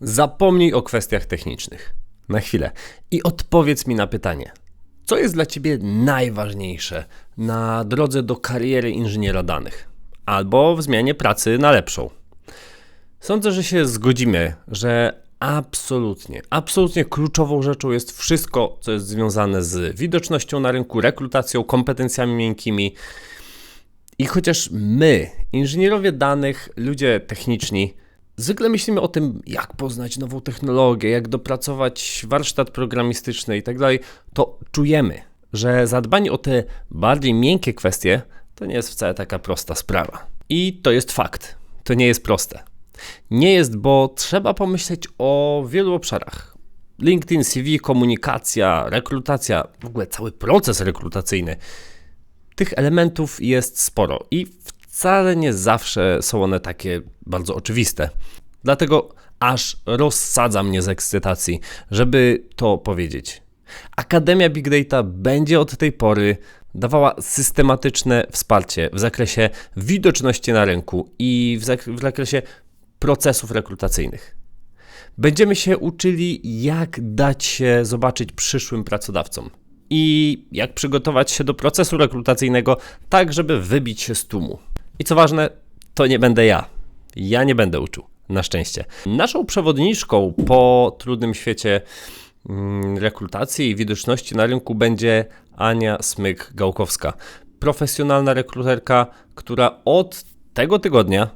Zapomnij o kwestiach technicznych. Na chwilę. I odpowiedz mi na pytanie. Co jest dla Ciebie najważniejsze na drodze do kariery inżyniera danych albo w zmianie pracy na lepszą? Sądzę, że się zgodzimy, że absolutnie, absolutnie kluczową rzeczą jest wszystko, co jest związane z widocznością na rynku, rekrutacją, kompetencjami miękkimi. I chociaż my, inżynierowie danych, ludzie techniczni, zwykle myślimy o tym, jak poznać nową technologię, jak dopracować warsztat programistyczny i tak to czujemy, że zadbanie o te bardziej miękkie kwestie to nie jest wcale taka prosta sprawa. I to jest fakt. To nie jest proste. Nie jest, bo trzeba pomyśleć o wielu obszarach. LinkedIn, CV, komunikacja, rekrutacja, w ogóle cały proces rekrutacyjny. Tych elementów jest sporo i wcale nie zawsze są one takie bardzo oczywiste. Dlatego aż rozsadza mnie z ekscytacji, żeby to powiedzieć. Akademia Big Data będzie od tej pory dawała systematyczne wsparcie w zakresie widoczności na rynku i w, zak- w zakresie procesów rekrutacyjnych. Będziemy się uczyli, jak dać się zobaczyć przyszłym pracodawcom i jak przygotować się do procesu rekrutacyjnego, tak żeby wybić się z tłumu. I co ważne, to nie będę ja. Ja nie będę uczył, na szczęście. Naszą przewodniczką po trudnym świecie mm, rekrutacji i widoczności na rynku będzie Ania Smyk-Gałkowska, profesjonalna rekruterka, która od tego tygodnia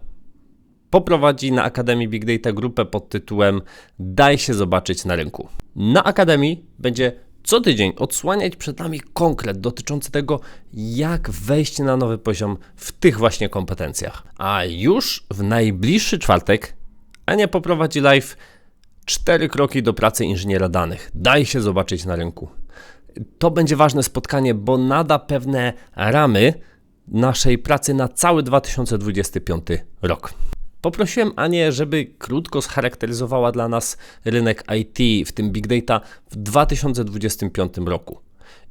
poprowadzi na Akademii Big Data grupę pod tytułem Daj się zobaczyć na rynku. Na Akademii będzie co tydzień odsłaniać przed nami konkret dotyczący tego, jak wejść na nowy poziom w tych właśnie kompetencjach. A już w najbliższy czwartek Ania poprowadzi live cztery kroki do pracy inżyniera danych. Daj się zobaczyć na rynku. To będzie ważne spotkanie, bo nada pewne ramy naszej pracy na cały 2025 rok. Poprosiłem Anię, żeby krótko scharakteryzowała dla nas rynek IT, w tym Big Data, w 2025 roku.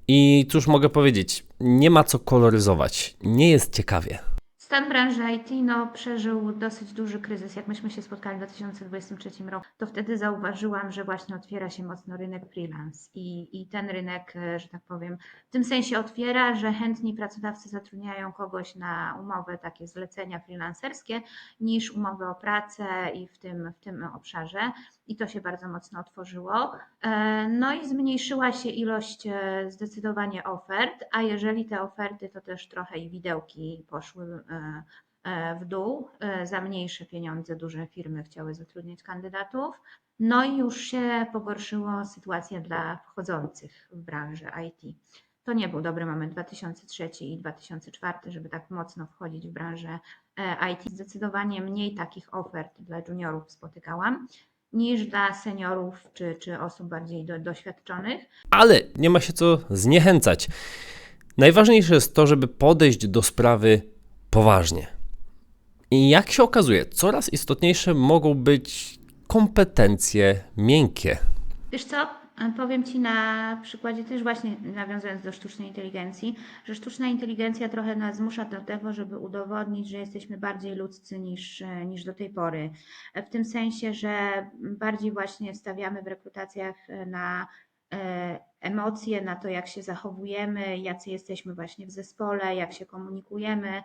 I cóż mogę powiedzieć, nie ma co koloryzować, nie jest ciekawie. Stan branży IT no, przeżył dosyć duży kryzys. Jak myśmy się spotkali w 2023 roku, to wtedy zauważyłam, że właśnie otwiera się mocno rynek freelance i, i ten rynek, e, że tak powiem, w tym sensie otwiera, że chętni pracodawcy zatrudniają kogoś na umowę, takie zlecenia freelancerskie, niż umowy o pracę i w tym, w tym obszarze. I to się bardzo mocno otworzyło. E, No i zmniejszyła się ilość e, zdecydowanie ofert, a jeżeli te oferty, to też trochę i widełki poszły e, w dół. Za mniejsze pieniądze duże firmy chciały zatrudniać kandydatów. No i już się pogorszyła sytuacja dla wchodzących w branżę IT. To nie był dobry moment 2003 i 2004, żeby tak mocno wchodzić w branżę IT. Zdecydowanie mniej takich ofert dla juniorów spotykałam niż dla seniorów czy, czy osób bardziej do, doświadczonych. Ale nie ma się co zniechęcać. Najważniejsze jest to, żeby podejść do sprawy poważnie. I jak się okazuje, coraz istotniejsze mogą być kompetencje miękkie. Wiesz co? Powiem Ci na przykładzie też właśnie nawiązując do sztucznej inteligencji, że sztuczna inteligencja trochę nas zmusza do tego, żeby udowodnić, że jesteśmy bardziej ludzcy niż, niż do tej pory. W tym sensie, że bardziej właśnie stawiamy w rekrutacjach na e, emocje, na to, jak się zachowujemy, jacy jesteśmy właśnie w zespole, jak się komunikujemy.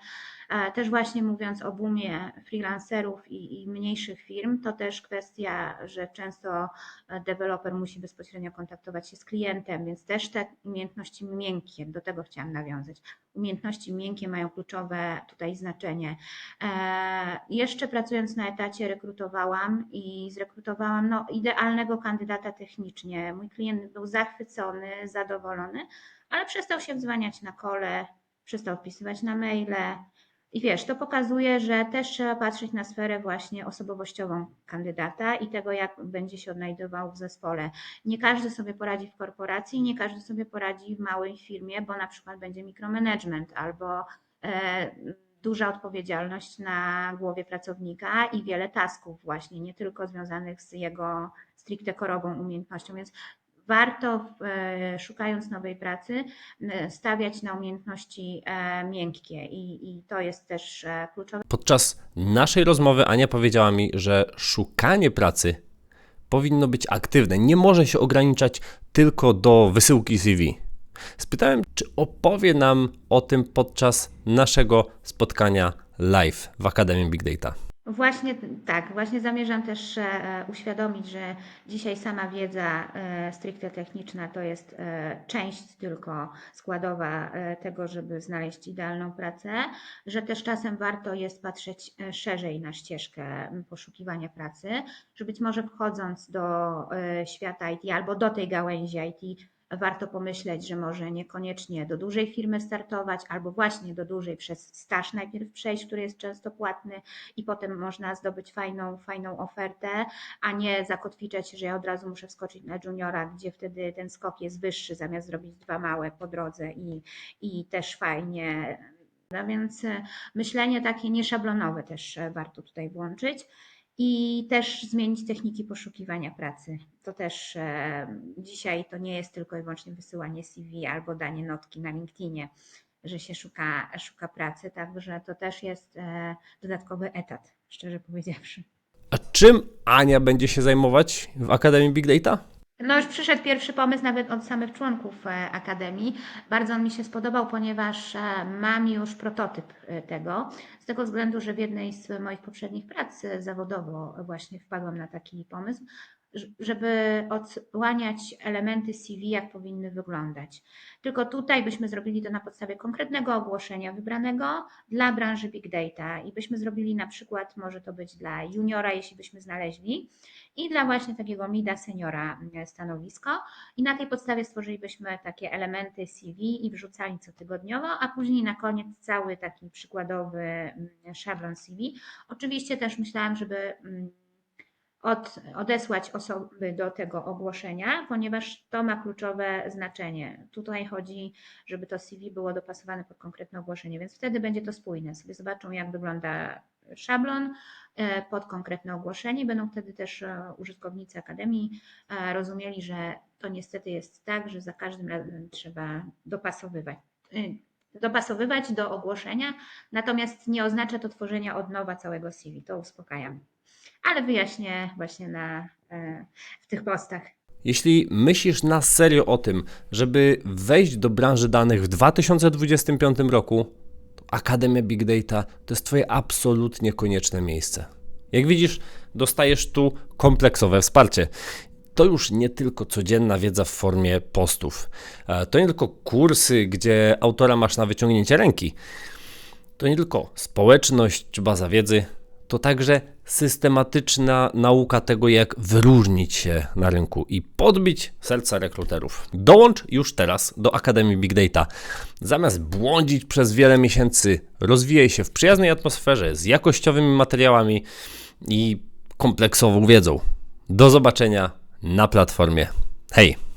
Też właśnie mówiąc o boomie freelancerów i, i mniejszych firm, to też kwestia, że często deweloper musi bezpośrednio kontaktować się z klientem, więc też te umiejętności miękkie, do tego chciałam nawiązać. Umiejętności miękkie mają kluczowe tutaj znaczenie. E, jeszcze pracując na etacie rekrutowałam i zrekrutowałam no, idealnego kandydata technicznie. Mój klient był zachwycony, zadowolony, ale przestał się wdzwaniać na kole, przestał odpisywać na maile. I wiesz, to pokazuje, że też trzeba patrzeć na sferę właśnie osobowościową kandydata i tego, jak będzie się odnajdował w zespole. Nie każdy sobie poradzi w korporacji, nie każdy sobie poradzi w małej firmie, bo na przykład będzie mikromanagement albo e, duża odpowiedzialność na głowie pracownika i wiele tasków właśnie, nie tylko związanych z jego stricte korową umiejętnością, więc warto e, szukając nowej pracy e, stawiać na umiejętności e, miękkie i, i to jest też kluczowe. Podczas naszej rozmowy Ania powiedziała mi, że szukanie pracy powinno być aktywne, nie może się ograniczać tylko do wysyłki CV. Spytałem, czy opowie nam o tym podczas naszego spotkania live w Akademii Big Data. Właśnie tak, właśnie zamierzam też e, uświadomić, że dzisiaj sama wiedza e, stricte techniczna to jest e, część tylko składowa tego, żeby znaleźć idealną pracę, że też czasem warto jest patrzeć szerzej na ścieżkę poszukiwania pracy, że być może wchodząc do świata IT albo do tej gałęzi IT, warto pomyśleć, że może niekoniecznie do dużej firmy startować, albo właśnie do dużej przez staż najpierw przejść, który jest często płatny, i potem można zdobyć fajną, fajną ofertę, a nie zakotwiczać się, że ja od razu muszę wskoczyć na juniora, gdzie wtedy ten skok jest wyższy, zamiast zrobić dwa małe po drodze i, i też fajnie. No więc e, myślenie takie nieszablonowe też e, warto tutaj włączyć. I też zmienić techniki poszukiwania pracy. To też e, dzisiaj to nie jest tylko i wyłącznie wysyłanie CV albo danie notki na LinkedInie, że się szuka, szuka pracy, także to też jest e, dodatkowy etat, szczerze powiedziawszy. A czym Ania będzie się zajmować w Akademii Big Data? No już przyszedł pierwszy pomysł nawet od samych członków e, Akademii. Bardzo on mi się spodobał, ponieważ e, mam już prototyp e, tego. Z tego względu, że w jednej z moich poprzednich prac zawodowo właśnie wpadłam na taki pomysł, żeby odsłaniać elementy CV, jak powinny wyglądać. Tylko tutaj byśmy zrobili to na podstawie konkretnego ogłoszenia wybranego dla branży Big Data i byśmy zrobili na przykład, może to być dla juniora, jeśli byśmy znaleźli, i dla właśnie takiego mida seniora mm, stanowisko. I na tej podstawie stworzylibyśmy takie elementy CV i wrzucali cotygodniowo, a później na koniec cały taki przykładowy mm, szablon CV. Oczywiście też myślałam, żeby mm, od, odesłać osoby do tego ogłoszenia, ponieważ to ma kluczowe znaczenie. Tutaj chodzi, żeby to CV było dopasowane pod konkretne ogłoszenie, więc wtedy będzie to spójne. Sobie zobaczą, jak wygląda szablon e, pod konkretne ogłoszenie. Będą wtedy też e, użytkownicy Akademii e, rozumieli, że to niestety jest tak, że za każdym razem trzeba dopasowywać. Dopasowywać do ogłoszenia, natomiast nie oznacza to tworzenia od nowa całego CV. To uspokajam ale wyjaśnię właśnie na, e, w tych postach. Jeśli myślisz na serio o tym, żeby wejść do branży danych w 2025 roku, to Akademia Big Data to jest Twoje absolutnie konieczne miejsce. Jak widzisz, dostajesz tu kompleksowe wsparcie. To już nie tylko codzienna wiedza w formie postów. E, To nie tylko kursy, gdzie autora masz na wyciągnięcie ręki. To nie tylko społeczność czy baza wiedzy, to także systematyczna nauka tego, jak wyróżnić się na rynku i podbić serca rekruterów. Dołącz już teraz do Akademii Big Data. Zamiast błądzić przez wiele miesięcy, rozwijaj się w przyjaznej atmosferze z jakościowymi materiałami i kompleksową wiedzą. Do zobaczenia na platformie. Hej!